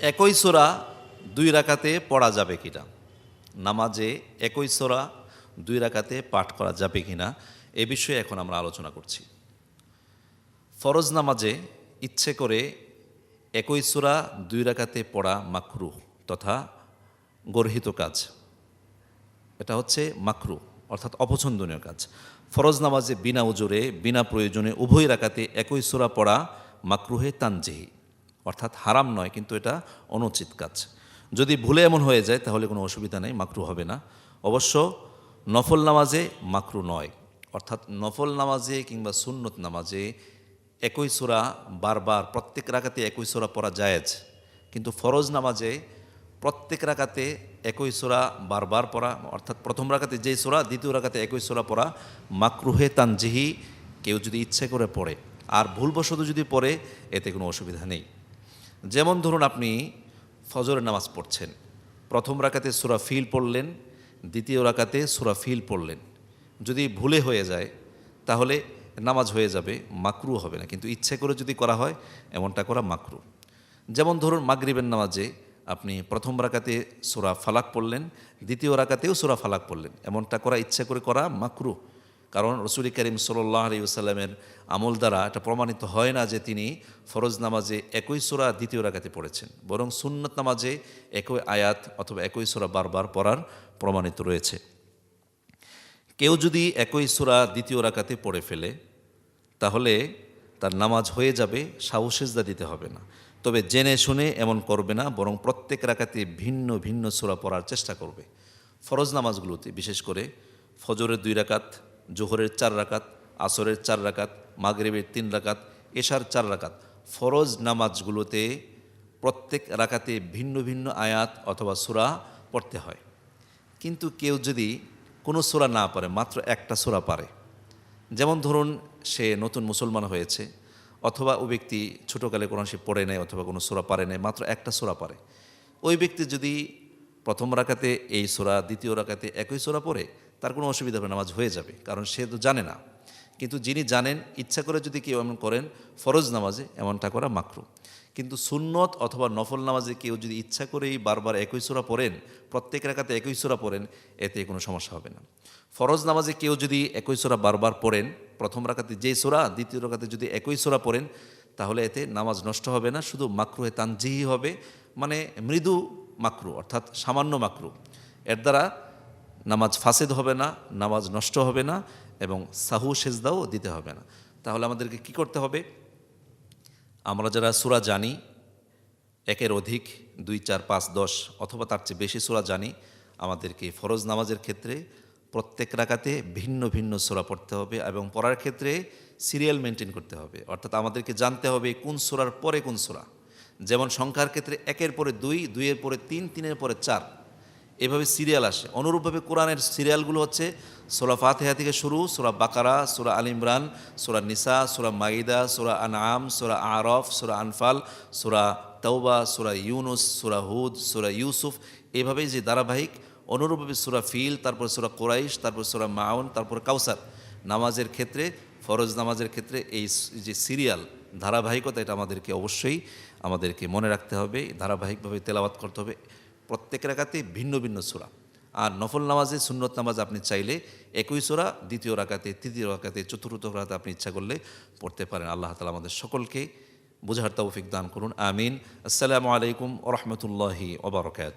একই সোরা দুই রাকাতে পড়া যাবে কিনা? নামাজে একই সোরা দুই রাকাতে পাঠ করা যাবে কিনা? এ বিষয়ে এখন আমরা আলোচনা করছি। ফরজ নামাজে ইচ্ছে করে একই সোরা দুই রাকাতে পড়া মাকরু তথা গর্হিত কাজ। এটা হচ্ছে মাকরু, অর্থাৎ অপছন্দনীয় কাজ। ফরজ নামাজে বিনা উজোরে, বিনা প্রয়োজনে উভয় রাকাতে একই সোরা পড়া মাকরুহে তানজেহি। অর্থাৎ হারাম নয়, কিন্তু এটা অনুচিত কাজ। যদি ভুলে এমন হয়ে যায়, তাহলে কোনো অসুবিধা নেই, মাকরু হবে না। অবশ্য নফল নামাজে মাকরু নয়, অর্থাৎ নফল নামাজে কিংবা সুন্নত নামাজে একই সোরা বারবার, প্রত্যেক রাকাতে একই সোরা পড়া জায়েজ, কিন্তু ফরজ নামাজে প্রত্যেক রাকাতে একই সোরা বারবার পড়া, অর্থাৎ প্রথম রাকাতে যেই সোরা, দ্বিতীয় রাকাতে একই সোরা পড়া মাকরুহে তানজিহি, কেউ যদি ইচ্ছে করে পড়ে, আর ভুলবশত যদি পড়ে, এতে কোনো অসুবিধা নেই। যেমন ধরুন আপনি ফজরের নামাজ পড়ছেন। প্রথম রাকাতে সুরা ফিল পড়লেন, দ্বিতীয় রাকাতে সুরা ফিল পড়লেন। যদি ভুলে হয়ে যায়, তাহলে নামাজ হয়ে যাবে, মাকরু হবে না। কিন্তু ইচ্ছে করে যদি করা হয়, এমনটা করা মাকরু। যেমন ধরুন মাগরিবের নামাজে আপনি প্রথম রাকাতে সুরা ফালাক পড়লেন, দ্বিতীয় রাকাতেও সুরা ফালাক পড়লেন। এমনটা করা, ইচ্ছে করে করা মাকরু। কারণ রসুল করিম সাল্লাহ আলী সাল্লামের আমল দ্বারা এটা প্রমাণিত হয় না যে তিনি ফরজ নামাজে একই সুরা দ্বিতীয় রাকাতে পড়েছেন। বরং সুন্নত নামাজে একই আয়াত অথবা একই সুরা বারবার পড়ার প্রমাণিত রয়েছে। কেউ যদি একই সুরা দ্বিতীয় রাকাতে পড়ে ফেলে, তাহলে তার নামাজ হয়ে যাবে সাহসেজদা দিতে হবে না। তবে জেনে শুনে এমন করবে না, বরং প্রত্যেক রাকাতে ভিন্ন ভিন্ন সুরা পড়ার চেষ্টা করবে। ফরজ নামাজগুলোতে, বিশেষ করে ফজরের দুই রাকাত জোহরের চার রাকাত, আসরের চার রাকাত, মাগরেবের তিন রাকাত, এশার চার রাকাত। ফরজ নামাজগুলোতে প্রত্যেক রাকাতে ভিন্ন ভিন্ন আয়াত অথবা সুরা পড়তে হয়। কিন্তু কেউ যদি কোনো সোরা না পারে মাত্র একটা সোরা পারে, যেমন ধরুন সে নতুন মুসলমান হয়েছে অথবা ওই ব্যক্তি ছোটোকালে কোনো সে পড়ে নেয় অথবা কোনো সোরা পারে নেয়, মাত্র একটা সোরা পারে। ওই ব্যক্তি যদি প্রথম রাখাতে এই সোরা, দ্বিতীয় রাখাতে একই সোরা পড়ে তার কোনো অসুবিধা হবে নামাজ হয়ে যাবে, কারণ সে তো জানে না। কিন্তু যিনি জানেন, ইচ্ছা করে যদি কেউ এমন করেন, ফরজ নামাজে এমনটা করা মাকরু। কিন্তু সুন্নত অথবা নফল নামাজে কেউ যদি ইচ্ছা করেই বারবার একই সোরা পড়েন, প্রত্যেক রাখাতে একই সোরা পড়েন, এতে কোনো সমস্যা হবে না। ফরজ নামাজে কেউ যদি একই সোরা বারবার পড়েন, প্রথম রাখাতে যেই সোরা, দ্বিতীয় রাখাতে যদি একই সোরা পড়েন, তাহলে এতে নামাজ নষ্ট হবে না, শুধু মাকরুহে তানজিহি হবে মানে মৃদু মাকরু, অর্থাৎ সামান্য মাকরু। এর দ্বারা নামাজ ফাসেদ হবে না, নামাজ নষ্ট হবে না এবং সাহু সেজদাও দিতে হবে না। তাহলে আমাদেরকে কি করতে হবে? আমরা যারা সুরা জানি, একের অধিক দুই, চার, পাঁচ, দশ অথবা তার চেয়ে বেশি সুরা জানি, আমাদেরকে ফরজ নামাজের ক্ষেত্রে প্রত্যেক রাকাতে ভিন্ন ভিন্ন সুরা পড়তে হবে এবং পড়ার ক্ষেত্রে সিরিয়াল মেনটেন করতে হবে। অর্থাৎ আমাদেরকে জানতে হবে কোন সুরার পরে কোন সুরা। যেমন সংখ্যার ক্ষেত্রে একের পরে দুই, দুইয়ের পরে তিন, তিনের পরে চার। এভাবে সিরিয়াল আসে। অনুরূপভাবে কোরআনের সিরিয়ালগুলো হচ্ছে সোরা ফাতেহা থেকে শুরু, সোরা বাকারা, সোরা আল ইমরান, সোরা নিসা, সোরা মাইদা, সোরা আনআম, সোরা আরফ, সোরা আনফাল, সোরা তৌবা সোরা ইউনুস, সোরা হুদ, সোরা ইউসুফ। এভাবেই যে ধারাবাহিক, অনুরূপভাবে সোরা ফিল, তারপর সোরা কোরাইশ, তারপর সোরা মাউন, তারপর কাউসার। নামাজের ক্ষেত্রে, ফরজ নামাজের ক্ষেত্রে এই যে সিরিয়াল, ধারাবাহিকতা, এটা আমাদেরকে অবশ্যই আমাদেরকে মনে রাখতে হবে, ধারাবাহিকভাবে তেলাওয়াত করতে হবে। প্রত্যেক রাকাতে ভিন্ন ভিন্ন সুরা। আর নফল নামাজে সুন্নত নামাজ আপনি চাইলে একই সুরা, দ্বিতীয় রাকাতে, তৃতীয় রাকাতে, চতুর্থ রাকাতে আপনি ইচ্ছা করলে পড়তে পারেন। আল্লাহ তালা আমাদের সকলকে বোঝার তৌফিক দান করুন। আমিন। আসসালামু আলাইকুম ওরহমতুল্লাহি ওবরকাত